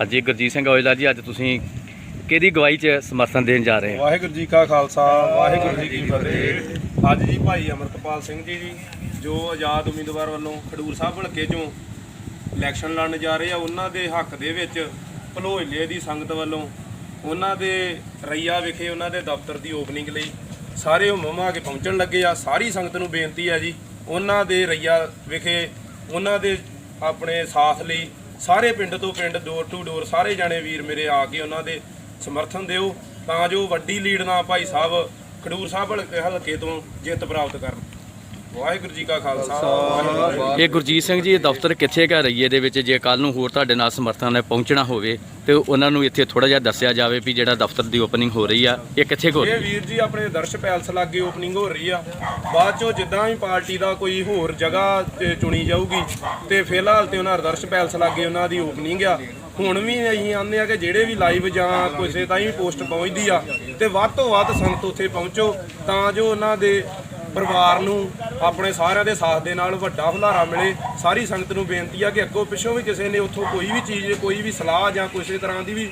ਹਾਂਜੀ, ਗੁਰਜੀਤ ਸਿੰਘ ਔਜਲਾ ਜੀ, ਅੱਜ ਤੁਸੀਂ ਕਿਹਦੀ ਗਵਾਹੀ 'ਚ ਸਮਰਥਨ ਦੇਣ ਜਾ ਰਹੇ ਹੋ? ਵਾਹਿਗੁਰੂ ਜੀ ਕਾ ਖਾਲਸਾ, ਵਾਹਿਗੁਰੂ ਜੀ ਕੀ ਫਤਿਹ। ਅੱਜ ਜੀ ਭਾਈ ਅਮਰਤਪਾਲ ਸਿੰਘ ਜੀ ਜੀ, ਜੋ ਆਜ਼ਾਦ ਉਮੀਦਵਾਰ ਵੱਲੋਂ ਖਡੂਰ ਸਾਹਿਬ ਹਲਕੇ ਚੋਂ ਇਲੈਕਸ਼ਨ ਲੜਨ ਜਾ ਰਹੇ ਆ, ਉਹਨਾਂ ਦੇ ਹੱਕ ਦੇ ਵਿੱਚ ਭਲੋਲੇ ਦੀ ਸੰਗਤ ਵੱਲੋਂ ਉਹਨਾਂ ਦੇ ਰਈਆ ਵਿਖੇ ਉਹਨਾਂ ਦੇ ਦਫ਼ਤਰ ਦੀ ਓਪਨਿੰਗ ਲਈ ਸਾਰੇ ਹੁਮਮਾ ਕੇ ਪਹੁੰਚਣ ਲੱਗੇ ਆ। ਸਾਰੀ ਸੰਗਤ ਨੂੰ ਬੇਨਤੀ ਆ ਜੀ, ਉਹਨਾਂ ਦੇ ਰਈਆ ਵਿਖੇ ਉਹਨਾਂ ਦੇ ਆਪਣੇ ਸਾਥ ਲਈ ਸਾਰੇ ਪਿੰਡ ਤੋਂ ਪਿੰਡ ਡੋਰ ਟੂ ਡੋਰ ਸਾਰੇ ਜਾਣੇ ਵੀਰ ਮੇਰੇ ਆ ਕੇ ਉਹਨਾਂ ਦੇ ਸਮਰਥਨ ਦਿਓ ਤਾਂ ਜੋ ਵੱਡੀ ਲੀਡ ਨਾਲ ਭਾਈ ਸਾਹਿਬ ਖਡੂਰ ਸਾਹਿਬ ਹਲਕੇ ਹਲਕੇ ਤੋਂ ਜਿੱਤ ਪ੍ਰਾਪਤ ਕਰਨ। ਵਾਹਿਗੁਰੂ ਜੀ ਕਾ ਖਾਲਸਾ। ਇਹ ਗੁਰਜੀਤ ਸਿੰਘ ਜੀ ਇਹ ਦਫ਼ਤਰ ਕਿੱਥੇ ਘ ਰਹੀਏ ਦੇ ਵਿੱਚ ਜੇ ਕੱਲ ਨੂੰ ਹੋਰ ਤੁਹਾਡੇ ਨਾਲ ਸਮਰਥਨ ਨਾਲ ਪਹੁੰਚਣਾ ਹੋਵੇ ਤੇ ਉਹਨਾਂ ਨੂੰ ਇੱਥੇ ਥੋੜਾ ਜਿਹਾ ਦੱਸਿਆ ਜਾਵੇ ਵੀ ਜਿਹੜਾ ਦਫ਼ਤਰ ਦੀ ਓਪਨਿੰਗ ਹੋ ਰਹੀ ਆ ਇਹ ਕਿੱਥੇ ਹੋ ਇਹ ਰਹੀ ਵੀਰ ਜੀ ਆਪਣੇ ਦਰਸ਼ ਪੈਲਸ ਲਾਗੇ ਓਪਨਿੰਗ ਹੋ ਰਹੀ ਆ ਬਾਅਦ ਚੋਂ ਜਿੱਦਾਂ ਵੀ ਪਾਰਟੀ ਦਾ ਕੋਈ ਹੋਰ ਜਗ੍ਹਾ ਤੇ ਚੁਣੀ ਜਾਊਗੀ ਤੇ ਫਿਲਹਾਲ ਤੇ ਉਹਨਾਂ ਆਦਰਸ਼ ਪੈਲਸ ਲਾਗੇ ਉਹਨਾਂ ਦੀ ਓਪਨਿੰਗ ਆ ਹੁਣ ਵੀ ਅਸੀਂ ਆਉਂਦੇ ਆ ਕਿ ਜਿਹੜੇ ਵੀ ਲਾਈਵ ਜਾਂ ਕਿਸੇ ਤਾਈਂ ਵੀ ਪੋਸਟ ਪਹੁੰਚਦੀ ਆ ਤੇ ਵੱਧ ਤੋਂ ਵੱਧ ਸੰਗਤ ਉੱਥੇ ਪਹੁੰਚੋ ਤਾਂ ਜੋ ਉਹਨਾਂ ਦੇ ਪਰਿਵਾਰ ਨੂੰ ਆਪਣੇ ਸਾਰਿਆਂ ਦੇ ਸਾਥ ਦੇ ਨਾਲ ਵੱਡਾ ਹੁਲਾਰਾ ਮਿਲੇ। ਸਾਰੀ ਸੰਗਤ ਨੂੰ ਬੇਨਤੀ ਆ ਕਿ ਅੱਗੋਂ ਪਿੱਛੋਂ ਵੀ ਕਿਸੇ ਨੇ ਉੱਥੋਂ ਕੋਈ ਵੀ ਚੀਜ਼ ਕੋਈ ਵੀ ਸਲਾਹ ਜਾਂ ਕਿਸੇ ਤਰ੍ਹਾਂ ਦੀ ਵੀ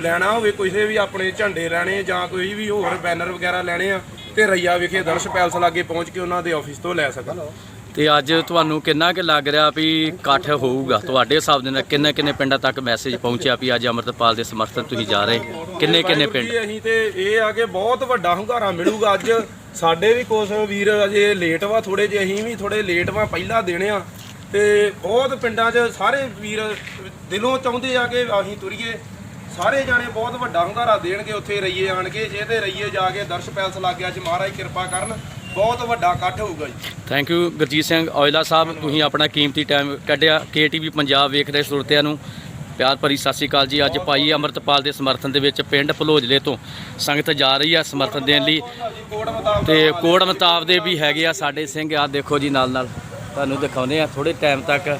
ਲੈਣਾ ਹੋਵੇ ਕਿਸੇ ਵੀ ਆਪਣੇ ਝੰਡੇ ਲੈਣੇ ਜਾਂ ਕੋਈ ਵੀ ਹੋਰ ਬੈਨਰ ਵਗੈਰਾ ਲੈਣੇ ਆ ਤੇ ਰਈਆ ਵਿਖੇ ਦਰਸ਼ ਪੈਲਸ ਲਾਗੇ ਪਹੁੰਚ ਕੇ ਉਹਨਾਂ ਦੇ ਆਫਿਸ ਤੋਂ ਲੈ ਸਕਣ। ਤੇ ਅੱਜ ਤੁਹਾਨੂੰ ਕਿੰਨਾ ਕੁ ਲੱਗ ਰਿਹਾ ਵੀ ਇਕੱਠ ਹੋਊਗਾ? ਤੁਹਾਡੇ ਹਿਸਾਬ ਦੇ ਨਾਲ ਕਿੰਨੇ ਕਿੰਨੇ ਪਿੰਡਾਂ ਤੱਕ ਮੈਸੇਜ ਪਹੁੰਚਿਆ ਵੀ ਅੱਜ ਅਮਰਤਪਾਲ ਦੇ ਸਮਰਥਨ ਤੁਸੀਂ ਜਾ ਰਹੇ? ਕਿੰਨੇ ਕਿੰਨੇ ਪਿੰਡ? ਅਸੀਂ ਤੇ ਇਹ ਆ ਕਿ ਬਹੁਤ ਵੱਡਾ ਹੁੰਗਾਰਾ ਮਿਲੂਗਾ ਅੱਜ। ਸਾਡੇ ਵੀ ਕੁਝ ਵੀਰ ਅਜੇ ਲੇਟ ਵਾ ਥੋੜੇ ਜਿਹੇ ਅਸੀਂ ਵੀ ਥੋੜੇ ਲੇਟ ਵਾ, ਪਹਿਲਾਂ ਦੇਣੇ ਆ। ਤੇ ਬਹੁਤ ਪਿੰਡਾਂ 'ਚ ਸਾਰੇ ਵੀਰ ਦਿਲੋਂ ਚਾਹੁੰਦੇ ਆ ਕਿ ਅਸੀਂ ਤੁਰੀਏ। ਸਾਰੇ ਜਾਣੇ ਬਹੁਤ ਵੱਡਾ ਹੁੰਗਾਰਾ ਦੇਣਗੇ, ਉੱਥੇ ਰਈਏ ਆਣ ਕੇ, ਜੇ ਤੇ ਰਈਏ ਜਾ ਕੇ, ਦਰਸ਼ ਪੈਲਸ ਲੱਗ ਗਿਆ, ਅੱਜ ਮਹਾਰਾਜ ਕਿਰਪਾ ਕਰਨ, ਬਹੁਤ ਵੱਡਾ ਇਕੱਠ ਹੋਊਗਾ ਜੀ। ਥੈਂਕ ਯੂ ਗੁਰਜੀਤ ਸਿੰਘ ਔਜਲਾ ਸਾਹਿਬ, ਤੁਸੀਂ ਆਪਣਾ ਕੀਮਤੀ ਟਾਈਮ ਕੱਢਿਆ। ਕੇਟੀਵੀ ਪੰਜਾਬ ਵੇਖ ਰਹੇ ਸਰੋਤਿਆਂ ਨੂੰ। ਪਿਆਰ ਭਰੀ ਸਤਿ ਸ਼੍ਰੀ ਅਕਾਲ ਜੀ। ਅੱਜ ਭਾਈ ਅਮਰਤਪਾਲ ਦੇ ਸਮਰਥਨ ਦੇ ਵਿੱਚ ਪਿੰਡ ਭਲੋਜਲੇ ਤੋਂ ਸੰਗਤ ਜਾ ਰਹੀ ਆ ਸਮਰਥਨ ਦੇਣ ਲਈ। ਕੋਡ ਤੇ ਕੋੜ ਮਤਾਬ ਦੇ ਵੀ ਹੈਗੇ ਆ ਸਾਡੇ ਸਿੰਘ। ਆ ਦੇਖੋ ਜੀ ਨਾਲ ਨਾਲ ਤੁਹਾਨੂੰ ਦਿਖਾਉਂਦੇ ਆ ਥੋੜੇ ਟਾਈਮ ਤੱਕ